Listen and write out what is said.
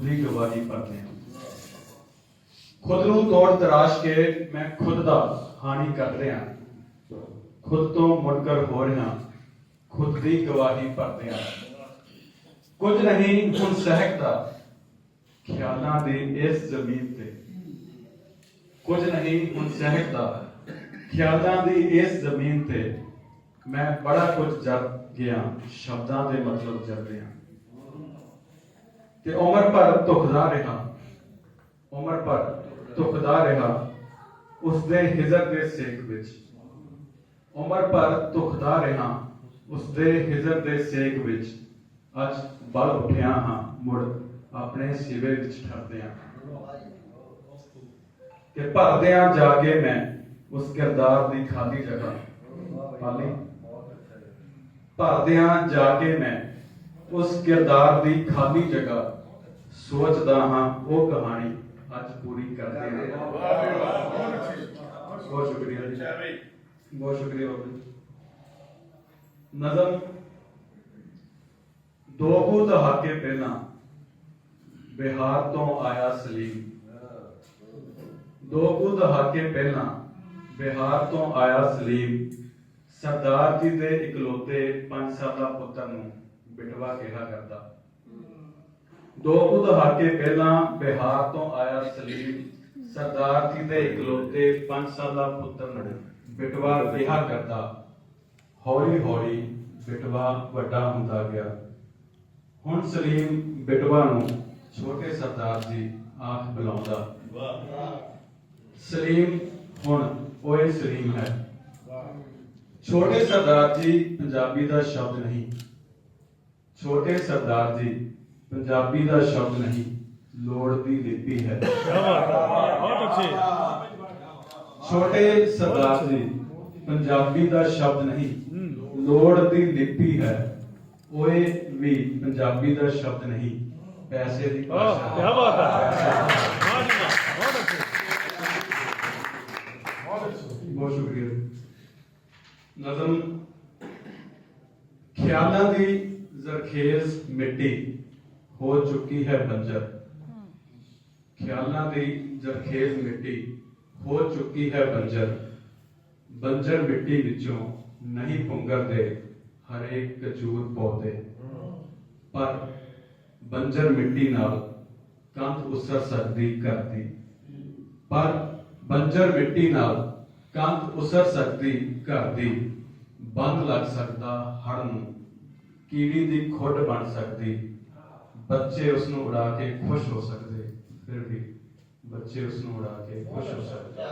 ਦੀ ਗਵਾਹੀ ਭਰਦੇ ਹਾਂ ਖੁਦ ਨੂੰ ਤੋੜ ਤਰਾਸ਼ ਕੇ ਮੈਂ ਖੁਦ ਦਾ ਹਾਨੀ ਕਰ ਰਿਹਾ ਖੁਦ ਤੋਂ ਮੁਨਕਰ ਹੋ ਰਿਹਾ ਖੁਦ ਦੀ ਗਵਾਹੀ ਭਰਦੇ ਹਾਂ ਕੁਝ ਨਹੀਂ ਹੁਣ ਸਹਿਕਦਾ ਖਿਆਲਾਂ ਦੀ ਇਸ ਜ਼ਮੀਨ ਤੇ ਕੁਝ ਨਹੀਂ ਹੁਣ ਸਹਿਕਦਾ ਖਿਆਲਾਂ ਦੀ ਇਸ ਜ਼ਮੀਨ ਤੇ ਮੈਂ ਬੜਾ ਕੁਝ ਜਰ ਗਿਆ ਸ਼ਬਦਾਂ ਦੇ ਮਤਲਬ ਜਰ ਰਿਹਾ ਤੇ ਉਮਰ ਭਰ ਧੁਖਦਾ ਰਿਹਾ। ਉਮਰ ਭਰ ਧੁਖਦਾ ਰਿਹਾ ਉਸ ਦੇ ਹਿਜ਼ਰ ਦੇ ਸੇਕ ਵਿੱਚ। ਉਮਰ ਭਰ ਧੁਖਦਾ ਰਿਹਾ ਉਸ ਦੇ ਹਿਜ਼ਰ ਦੇ ਸੇਕ ਵਿੱਚ। ਅੱਜ ਬਲ ਉੱਠਿਆ ਹਾਂ, ਮੁੜ ਆਪਣੇ ਸਿਵੇ ਵਿੱਚ ਠਰਦੇ ਹਾਂ। ਕਿ ਭਰਦਿਆਂ ਜਾ ਕੇ ਮੈਂ ਉਸ ਕਿਰਦਾਰ ਦੀ ਖਾਲੀ ਜਗ੍ਹਾ। ਖਾਲੀ ਭਰਦਿਆਂ ਜਾ ਕੇ ਮੈਂ ਉਸ ਕਿਰਦਾਰ ਦੀ ਖਾਲੀ ਜਗ੍ਹਾ ਸੋਚਦਾ ਹਾਂ ਉਹ ਕਹਾਣੀ ਅੱਜ ਪੂਰੀ ਕਰਦੇ ਹਾਂ। ਬਹੁਤ ਸ਼ੁਕਰੀਆ ਜੀ। ਬਹੁਤ ਸ਼ੁਕਰੀਆ ਬਾਬੂ। ਨਜ਼ਮ ਦੋ ਕੁ ਦਹਾਕੇ ਪਹਿਲਾਂ ਬਿਹਾਰ ਤੋਂ ਆਇਆ ਸਲੀਮ। ਦੋ ਕੁ ਦਹਾਕੇ ਪਹਿਲਾਂ ਬਿਹਾਰ ਤੋਂ ਆਇਆ ਸਲੀਮ। ਸਰਦਾਰ ਜੀ ਦੇ ਇਕਲੌਤੇ 5 ਸਾਲਾ ਪੁੱਤਰ ਨੂੰ ਬਿਟਵਾ ਕਿਹਾ ਕਰਦਾ। ਦੋ ਕੁ ਦਹਾਕੇ ਪਹਿਲਾਂ ਬਿਹਾਰ ਤੋਂ ਆਇਆ ਸਲੀਮ ਸਰਦਾਰ ਜੀ ਦੇ ਇਕਲੌਤੇ 5 ਸਾਲਾ ਪੁੱਤਰ ਨੂੰ ਬਿਟਵਾ ਕਿਹਾ ਕਰਦਾ, ਹੌਲੀ ਹੌਲੀ ਬਿਟਵਾ ਵੱਡਾ ਹੁੰਦਾ ਗਿਆ। ਹੁਣ ਸਲੀਮ ਬਿਟਵਾ ਨੂੰ ਛੋਟੇ ਸਰਦਾਰ ਜੀ ਆਖ ਬੁਲਾਉਂਦਾ। ਸਲੀਮ ਹੁਣ ਓਏ ਸਲੀਮ ਹੈ। ਛੋਟੇ ਸਰਦਾਰ ਜੀ ਪੰਜਾਬੀ ਦਾ ਸ਼ਬਦ ਨਹੀਂ। ਛੋਟੇ ਸਰਦਾਰ ਜੀ ਪੰਜਾਬੀ ਦਾ ਸ਼ਬਦ ਨਹੀਂ ਲੋੜ ਦੀ ਲਿਪੀ ਹੈ। ਬਹੁਤ ਅੱਛੇ। ਛੋਟੇ ਸਰਦਾਰ ਜੀ ਪੰਜਾਬੀ ਦਾ ਸ਼ਬਦ ਨਹੀਂ ਲੋੜ ਦੀ ਲਿਪੀ ਹੈ। ਓਏ ਵੀ ਪੰਜਾਬੀ ਦਾ ਸ਼ਬਦ ਨਹੀਂ ਪੈਸੇ ਦੀ ਭਾਸ਼ਾ। ਕੀ ਬਹੁਤ ਅੱਛੇ ਬਹੁਤ ਅੱਛੇ। ਬਹੁਤ ਸ਼ੁਕਰੀਆ। ਨਜ਼ਮ ਖਿਆਲਾਂ ਦੀ ਜ਼ਰਖੇਜ਼ ਮਿੱਟੀ ਹੋ ਚੁੱਕੀ ਹੈ ਬੰਜਰ। ਖਿਆਲਾਂ ਦੀ ਜ਼ਰਖੇਜ਼ ਮਿੱਟੀ ਹੋ ਚੁੱਕੀ ਹੈ ਬੰਜਰ। ਬੰਜਰ ਮਿੱਟੀ ਵਿੱਚੋਂ ਨਹੀਂ ਪੁੰਗਰਦੇ ਹਰੇਕ ਕਚੂਰ ਪੌਦੇ। ਪਰ ਬੰਜਰ ਮਿੱਟੀ ਨਾਲ ਕੰਧ ਉਸਰ ਸਕਦੀ ਘਰ ਪਰ ਬੰਜਰ ਮਿੱਟੀ ਨਾਲ ਕੰਧ ਉਸਰ ਸਕਦੀ ਘਰ ਦੀ ਬੰਦ ਲੱਗ ਸਕਦਾ ਹੜ ਨੂੰ। ਕੀੜੀ ਦੀ ਖੁੱਡ ਬਣ ਸਕਦੀ, ਬੱਚੇ ਉਸ ਨੂੰ ਉਡਾ ਕੇ ਖੁਸ਼ ਹੋ ਸਕਦੇ, ਫਿਰ ਵੀ ਬੱਚੇ ਉਸ ਨੂੰ ਉਡਾ ਕੇ ਖੁਸ਼ ਹੋ ਸਕਦੇ।